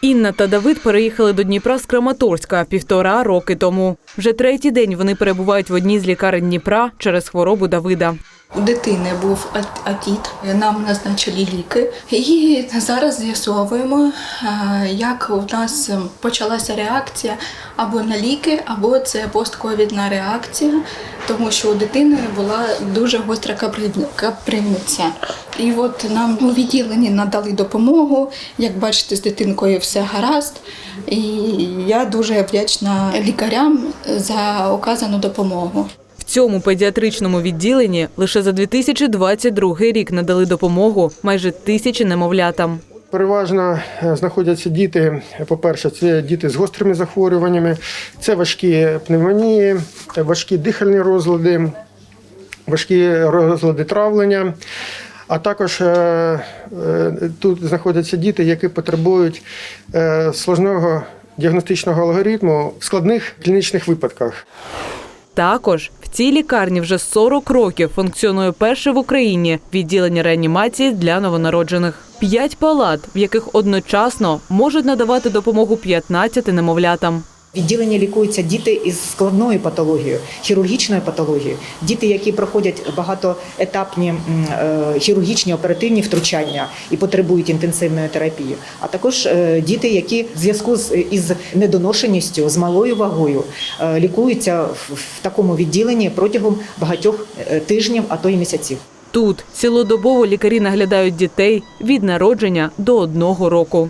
Інна та Давид переїхали до Дніпра з Краматорська півтора роки тому. Вже третій день вони перебувають в одній з лікарень Дніпра через хворобу Давида. У дитини був атіт, нам назначили ліки. І зараз з'ясовуємо, е, як у нас почалася реакція або на ліки, або це постковідна реакція, тому що у дитини була дуже гостра капри- каприльниця. І от нам у відділенні надали допомогу. Як бачите, з дитинкою все гаразд. І я дуже вдячна лікарям за оказану допомогу. Цьому педіатричному відділенні лише за 2022 рік надали допомогу майже тисячі немовлятам. Переважно е, знаходяться діти. По-перше, це діти з гострими захворюваннями, це важкі пневмонії, важкі дихальні розлади, важкі розлади травлення. А також е, е, тут знаходяться діти, які потребують сложного діагностичного алгоритму в складних клінічних випадках. Також цій лікарні вже 40 років функціонує перше в Україні відділення реанімації для новонароджених. П'ять палат, в яких одночасно можуть надавати допомогу 15 немовлятам. В Відділенні лікуються діти із складною патологією, хірургічною патологією, діти, які проходять багатоетапні е, хірургічні оперативні втручання і потребують інтенсивної терапії, а також е, діти, які в зв'язку із недоношеністю, з малою вагою, е, лікуються в, такому відділенні протягом багатьох тижнів, а то й місяців. Тут цілодобово лікарі наглядають дітей від народження до одного року.